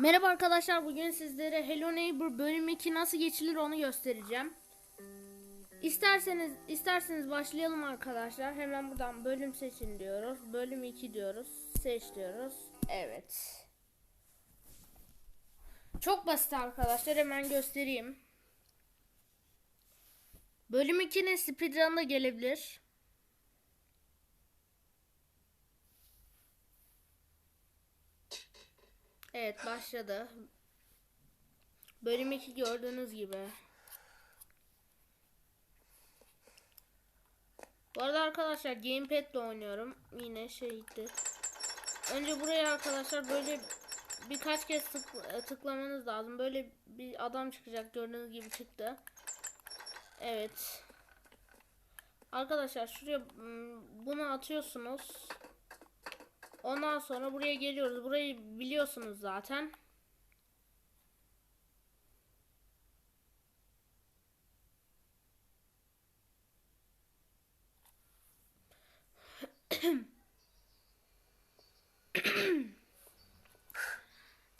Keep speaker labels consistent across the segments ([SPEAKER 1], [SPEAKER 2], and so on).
[SPEAKER 1] Merhaba arkadaşlar bugün sizlere Hello Neighbor bölüm 2 nasıl geçilir onu göstereceğim. İsterseniz isterseniz başlayalım arkadaşlar. Hemen buradan bölüm seçin diyoruz. Bölüm 2 diyoruz. Seç diyoruz. Evet. Çok basit arkadaşlar hemen göstereyim. Bölüm 2'nin speedrun da gelebilir. Evet başladı. Bölüm 2 gördüğünüz gibi. Bu arada arkadaşlar gamepad ile oynuyorum. Yine şeydi. Önce buraya arkadaşlar böyle birkaç kez tık- tıklamanız lazım. Böyle bir adam çıkacak gördüğünüz gibi çıktı. Evet. Arkadaşlar şuraya mm, bunu atıyorsunuz. Ondan sonra buraya geliyoruz. Burayı biliyorsunuz zaten.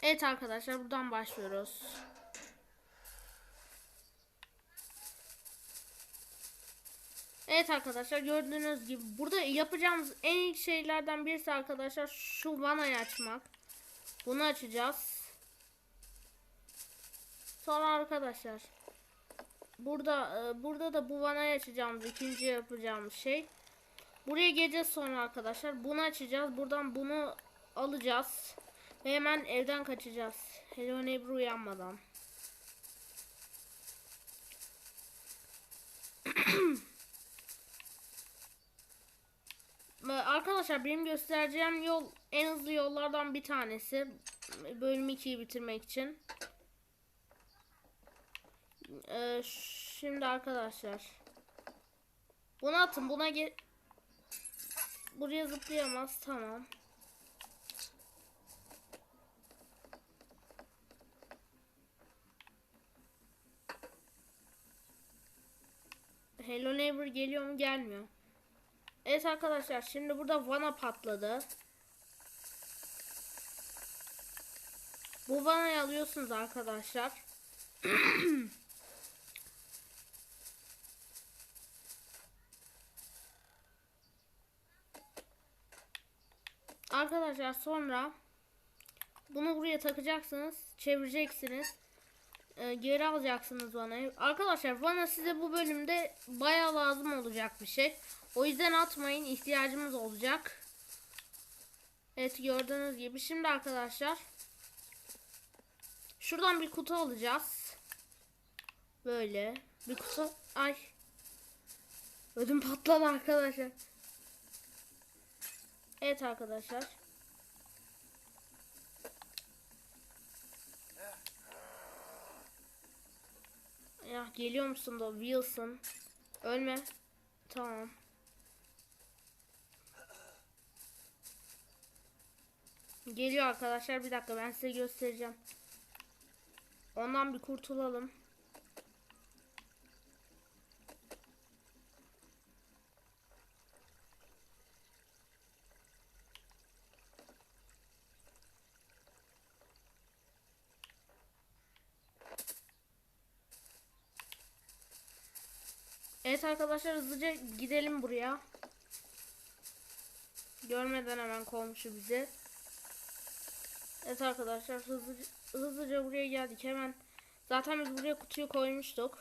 [SPEAKER 1] evet arkadaşlar buradan başlıyoruz. Evet arkadaşlar gördüğünüz gibi burada yapacağımız en ilk şeylerden birisi arkadaşlar şu vanayı açmak. Bunu açacağız. Sonra arkadaşlar burada e, burada da bu vanayı açacağımız ikinci yapacağımız şey. Buraya geleceğiz sonra arkadaşlar. Bunu açacağız. Buradan bunu alacağız. Ve hemen evden kaçacağız. Hello Neighbor uyanmadan. Ve Arkadaşlar benim göstereceğim yol en hızlı yollardan bir tanesi. Bölüm 2'yi bitirmek için. Ee, şimdi arkadaşlar. Bunu atın. Buna ge Buraya zıplayamaz. Tamam. Hello Neighbor geliyor mu? Gelmiyor. Evet arkadaşlar şimdi burada vana patladı. Bu vanayı alıyorsunuz arkadaşlar. arkadaşlar sonra bunu buraya takacaksınız. Çevireceksiniz. Ee, geri alacaksınız vanayı. Arkadaşlar vana size bu bölümde baya lazım olacak bir şey. O yüzden atmayın ihtiyacımız olacak. Evet gördüğünüz gibi şimdi arkadaşlar şuradan bir kutu alacağız. Böyle bir kutu ay ödüm patladı arkadaşlar. Evet arkadaşlar. Ya geliyor musun da Wilson? Ölme. Tamam. Geliyor arkadaşlar bir dakika ben size göstereceğim. Ondan bir kurtulalım. Evet arkadaşlar hızlıca gidelim buraya. Görmeden hemen kovmuşu bizi. Evet arkadaşlar hızlıca, hızlıca buraya geldik hemen. Zaten biz buraya kutuyu koymuştuk.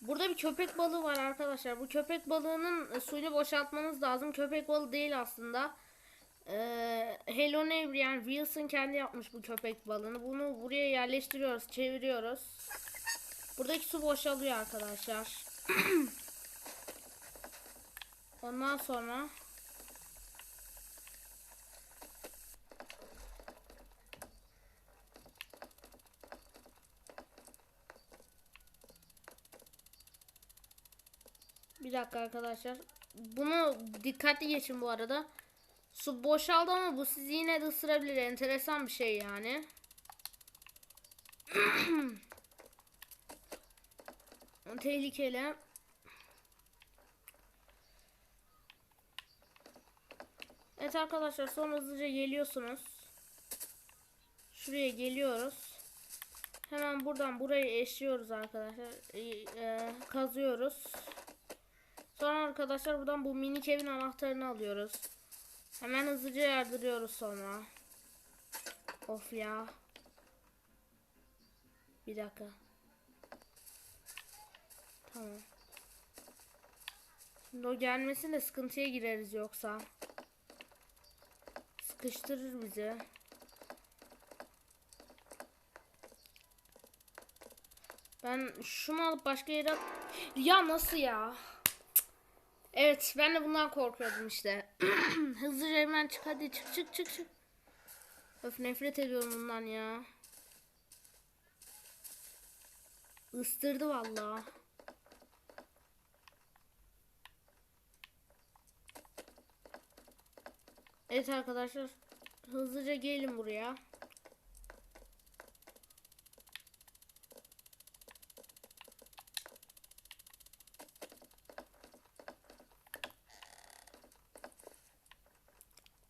[SPEAKER 1] Burada bir köpek balığı var arkadaşlar. Bu köpek balığının e, suyunu boşaltmanız lazım. Köpek balığı değil aslında. Ee, Hello Neighbor yani Wilson kendi yapmış bu köpek balığını. Bunu buraya yerleştiriyoruz, çeviriyoruz. Buradaki su boşalıyor arkadaşlar. Ondan sonra Bir dakika arkadaşlar. Bunu dikkatli geçin bu arada. Su boşaldı ama bu sizi yine de ısırabilir. Enteresan bir şey yani. Tehlikeli. Evet arkadaşlar sonra hızlıca geliyorsunuz. Şuraya geliyoruz. Hemen buradan burayı eşliyoruz arkadaşlar. Ee, e, kazıyoruz. Sonra arkadaşlar buradan bu minik evin anahtarını alıyoruz. Hemen hızlıca yardırıyoruz sonra. Of ya. Bir dakika. Tamam. Şimdi o gelmesin de sıkıntıya gireriz yoksa. Sıkıştırır bizi. Ben şunu alıp başka yere... Ya nasıl ya? Evet ben de bundan korkuyordum işte. Hızlıca hemen çık hadi çık çık çık çık. Öf nefret ediyorum bundan ya. Istırdı vallahi. Evet arkadaşlar hızlıca gelin buraya.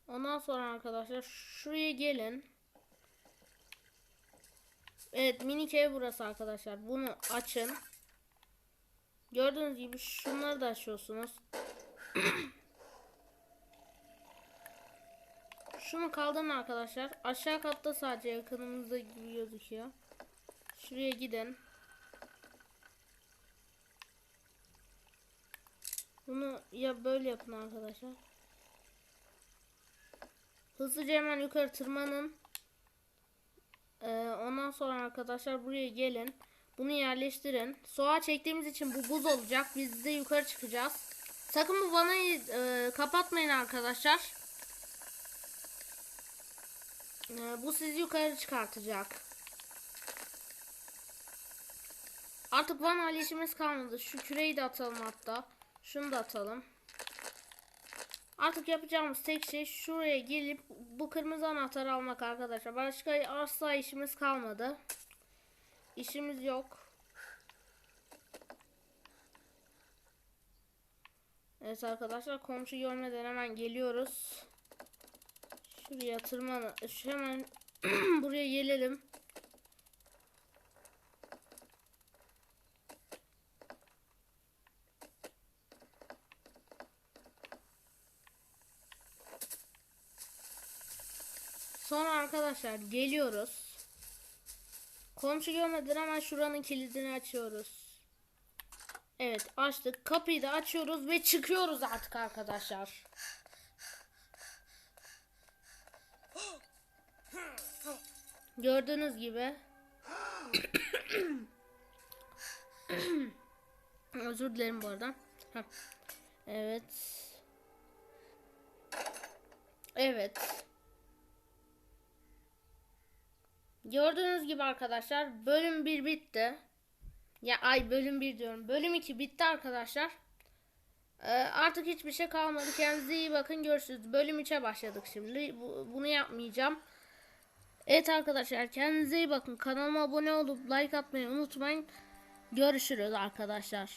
[SPEAKER 1] Ondan sonra arkadaşlar şuraya gelin. Evet minik ev burası arkadaşlar. Bunu açın. Gördüğünüz gibi şunları da açıyorsunuz. Şunu kaldırın arkadaşlar. Aşağı katta sadece yakınımızda gibi gözüküyor. Şuraya gidin. Bunu ya böyle yapın arkadaşlar. Hızlıca hemen yukarı tırmanın. Ee, ondan sonra arkadaşlar buraya gelin. Bunu yerleştirin. Soğuğa çektiğimiz için bu buz olacak. Biz de yukarı çıkacağız. Sakın bu vanayı e, kapatmayın arkadaşlar. Ee, bu sizi yukarı çıkartacak. Artık ile işimiz kalmadı. Şu küreyi de atalım hatta. Şunu da atalım. Artık yapacağımız tek şey şuraya gelip bu kırmızı anahtarı almak arkadaşlar. Başka asla işimiz kalmadı. İşimiz yok. Evet arkadaşlar komşu görmeden hemen geliyoruz. Şuraya tırmanı şu hemen buraya gelelim. Sonra arkadaşlar geliyoruz. Komşu görmeden hemen şuranın kilidini açıyoruz. Evet açtık. Kapıyı da açıyoruz ve çıkıyoruz artık arkadaşlar. Gördüğünüz gibi. Özür dilerim bu arada. Evet. Evet. Gördüğünüz gibi arkadaşlar bölüm 1 bitti. Ya ay bölüm 1 diyorum. Bölüm 2 bitti arkadaşlar. Ee, artık hiçbir şey kalmadı. Kendinize iyi bakın. Görüşürüz. Bölüm 3'e başladık şimdi. Bu- bunu yapmayacağım. Evet arkadaşlar kendinize iyi bakın. Kanalıma abone olup like atmayı unutmayın. Görüşürüz arkadaşlar.